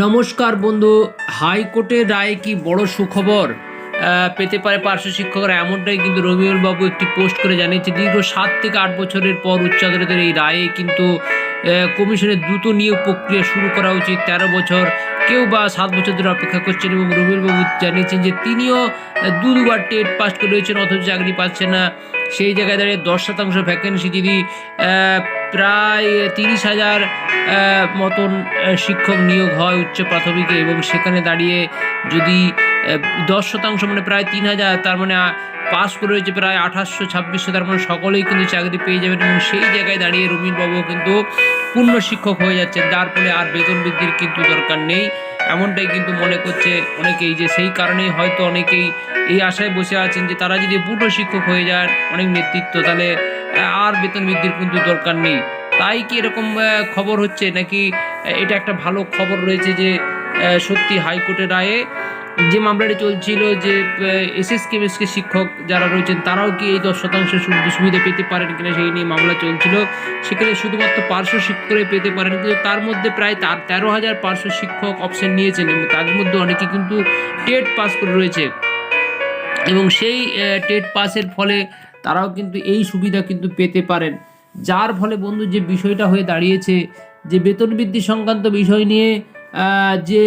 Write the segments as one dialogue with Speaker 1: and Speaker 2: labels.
Speaker 1: নমস্কার বন্ধু। হাইকোর্টের রায় কি বড় সুখবর? পেতে পারে পার্শ্ব শিক্ষকরা এমনটাই কিন্তু রবিউল বাবু একটি পোস্ট করে জানিয়েছে। দীর্ঘ সাত থেকে আট বছরের পর উচ্চ আদালতের এই রায়ে কিন্তু কমিশনের দ্রুত নিয়োগ প্রক্রিয়া শুরু করা উচিত। তেরো বছর, কেউ বা সাত বছর ধরে অপেক্ষা করছেন এবং রবিউল বাবু জানিয়েছেন যে তিনিও দু দুবার টেট পাস করে রয়েছেন অথচ চাকরি পাচ্ছেন না। সেই জায়গায় দাঁড়িয়ে দশ শতাংশ ভ্যাকেন্সি যদি প্রায় তিরিশ হাজার মতন শিক্ষক নিয়োগ হয় উচ্চ প্রাথমিকে এবং সেখানে দাঁড়িয়ে যদি দশ শতাংশ মানে প্রায় তিন হাজার, তার মানে পাস করে রয়েছে প্রায় আঠাশশো, ছাব্বিশশো, তার মানে সকলেই কিন্তু চাকরি পেয়ে যাবেন এবং সেই জায়গায় দাঁড়িয়ে রবীন বাবু কিন্তু পূর্ণ শিক্ষক হয়ে যাচ্ছেন। যার ফলে আর বেতন বৃদ্ধির কিন্তু দরকার নেই। এমনটাই কিন্তু মনে করছে অনেকেই যে সেই কারণেই হয়তো অনেকেই এই আশায় বসে আছেন যে তারা যদি পূর্ণ শিক্ষক হয়ে যান, অনেক নেতৃত্ব, তাহলে আর বেতন বৃদ্ধির কিন্তু দরকার নেই। তাই কি এরকম খবর হচ্ছে? নাকি এটা একটা ভালো খবর রয়েছে যে সত্যি হাইকোর্টের রায়ে যে মামলাটি চলছিল যে এসএস কেমিস্ট্রি শিক্ষক যারা রয়েছেন, তারাও কি এই দশ শতাংশ সুবিধা পেতে পারেন কিনা সেই নিয়ে মামলা চলছিল। সেখানে শুধুমাত্র পার্শ্ব শিক্ষকরাই পেতে পারেন, কিন্তু তার মধ্যে প্রায় তার তেরো হাজার পার্শ্ব শিক্ষক অপশন নিয়েছেন এবং তাদের মধ্যে অনেকে কিন্তু টেট পাস করে রয়েছে। এবং সেই টেট পাসের ফলে তারাও কিন্তু এই সুবিধা কিন্তু পেতে পারেন। যার ফলে বন্ধু যে বিষয়টা হয়ে দাঁড়িয়েছে, যে বেতন বৃদ্ধি সংক্রান্ত বিষয় নিয়ে যে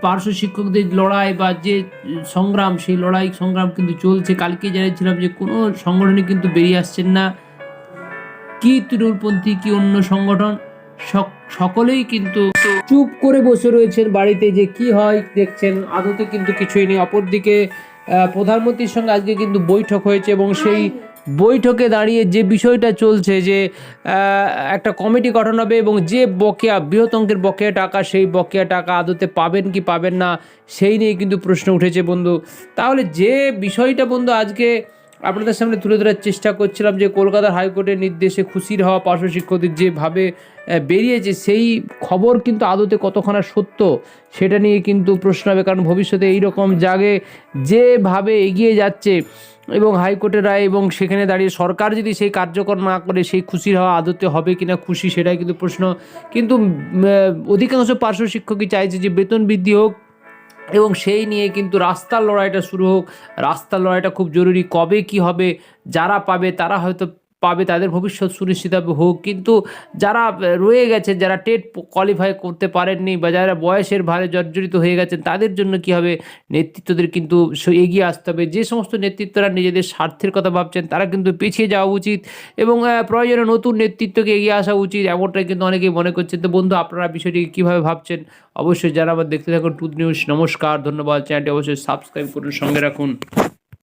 Speaker 1: পার্শ্ব শিক্ষকদের লড়াই বা যে সংগ্রাম, সেই লড়াই সংগ্রাম কিন্তু চলছে। কালকে জানিয়েছিলাম যে কোনো সংগঠনে কিন্তু বেরিয়ে আসছেন না। কি তৃণমূলপন্থী, কি অন্য সংগঠন, সক- সকলেই কিন্তু চুপ করে বসে রয়েছেন বাড়িতে যে কি হয় দেখছেন। আদতে কিন্তু কিছুই নেই। অপরদিকে প্রধানমন্ত্রীর সঙ্গে আজকে কিন্তু বৈঠক হয়েছে এবং সেই বৈঠকে দাঁড়িয়ে যে বিষয়টা চলছে যে একটা কমিটি গঠন হবে এবং যে বকেয়া, বৃহৎ অঙ্কের বকেয়া টাকা, সেই বকেয়া টাকা আদতে পাবেন কি পাবেন না, সেই নিয়ে কিন্তু প্রশ্ন উঠেছে বন্ধু। তাহলে যে বিষয়টা বন্ধু আজকে আপনাদের সামনে তুলে ধরার চেষ্টা করছিলাম যে কলকাতার হাইকোর্টের নির্দেশে খুশির হওয়া পার্শ্ব শিক্ষকদের যেভাবে বেরিয়েছে, সেই খবর কিন্তু আদতে কতখানা সত্য সেটা নিয়ে কিন্তু প্রশ্ন হবে। কারণ ভবিষ্যতে এইরকম জাগে যেভাবে এগিয়ে যাচ্ছে এবং হাইকোর্টের রায় এবং সেখানে দাঁড়িয়ে সরকার যদি সেই কার্যকর না করে, সেই খুশির হওয়া আদতে হবে কিনা খুশি সেটাই কিন্তু প্রশ্ন। কিন্তু অধিকাংশ পার্শ্ব শিক্ষকই চাইছে যে বেতন বৃদ্ধি হোক এবং সেই নিয়ে কিন্তু রাস্তার লড়াইটা শুরু হোক, রাস্তার লড়াইটা খুব জরুরি কবে কি হবে, যারা পাবে তারা হয়তো পাবে, তাদের ভবিষ্যৎ সুনিশ্চিত হবে, হোক। কিন্তু যারা রয়ে গেছে যারা টেট কোয়ালিফাই করতে পারেননি বা যারা বয়সের ভারে জর্জরিত হয়ে গেছেন, তাদের জন্য কি হবে? নেতৃত্বদের কিন্তু এগিয়ে আসতে হবে। যে সমস্ত নেতৃত্বরা নিজেদের স্বার্থের কথা ভাবছেন, তারা কিন্তু পিছিয়ে যাওয়া উচিত এবং প্রয়োজনে নতুন নেতৃত্বকে এগিয়ে আসা উচিত, এমনটাই কিন্তু অনেকেই মনে করছেন। তো বন্ধু, আপনারা বিষয়টি কীভাবে ভাবছেন? অবশ্যই যারা আবার দেখতে থাকুন টুথ নিউজ। নমস্কার, ধন্যবাদ। চ্যানেলটি অবশ্যই সাবস্ক্রাইব করুন, সঙ্গে রাখুন।